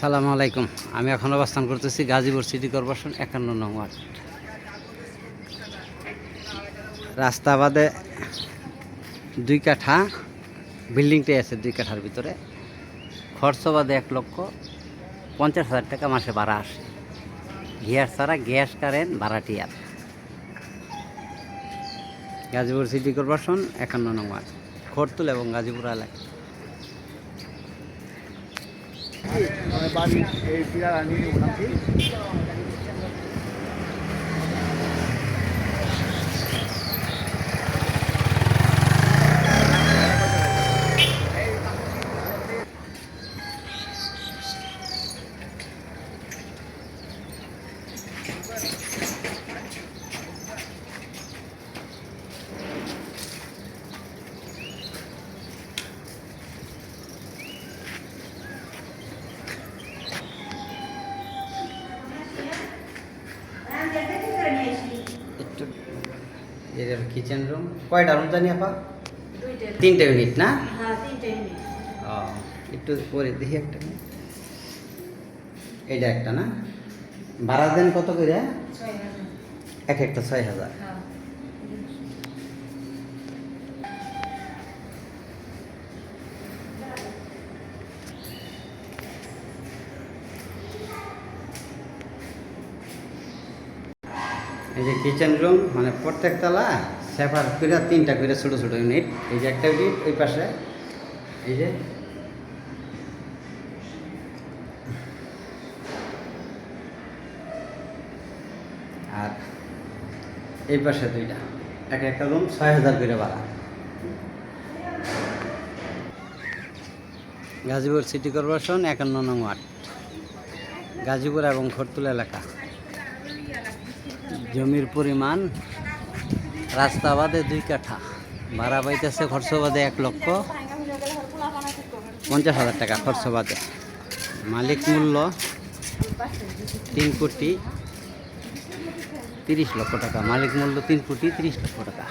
সালামু আলাইকুম। আমি এখন অবস্থান করতেছি গাজীপুর সিটি কর্পোরেশন একান্ন নং ওয়ার্ড। রাস্তা বাদে দুই কাঠা, বিল্ডিংটাই আছে দুই কাঠার ভিতরে। খরচ বাদে এক লক্ষ পঞ্চাশ হাজার টাকা মাসে ভাড়া আসে। গ্যাস ছাড়া গ্যাস, কারেন্ট ভাড়াটিয়ার গাজীপুর সিটি কর্পোরেশন একান্ন নং ওয়ার্ড, খরতুল এবং গাজীপুর এলাকা মানে বাড়ি এই পিলার আনি নাকি একটু এর কিচেন রুম কয়টা রুম জানি আপা? তিনটে ইউনিট না? ও একটু পরে দেখি একটা। এইটা একটা না? ভাড়া দেন কত করে এক একটা ছয় হাজার। এই যে কিচেন রুম মানে প্রত্যেক তলা সেপার করে তিনটা করে ছোটো ছোটো ইউনিট এই যে একটা ইউনিট ওই পাশে। এই যে। আর এই পাশে দুইটা। এক একটা রুম ছয় হাজার করে ভাড়া। গাজীপুর সিটি কর্পোরেশন একান্ন নং ওয়ার্ড। গাজীপুর এবং খরতুল এলাকা। জমির পরিমাণ রাস্তাবাদে দুই কাঠা। ভাড়া পাইতেছে খরচবাদে এক লক্ষ পঞ্চাশ হাজার টাকা খরচবাদে মালিক মূল্য তিন কোটি তিরিশ লক্ষ টাকা। মালিক মূল্য তিন কোটি তিরিশ লক্ষ টাকা।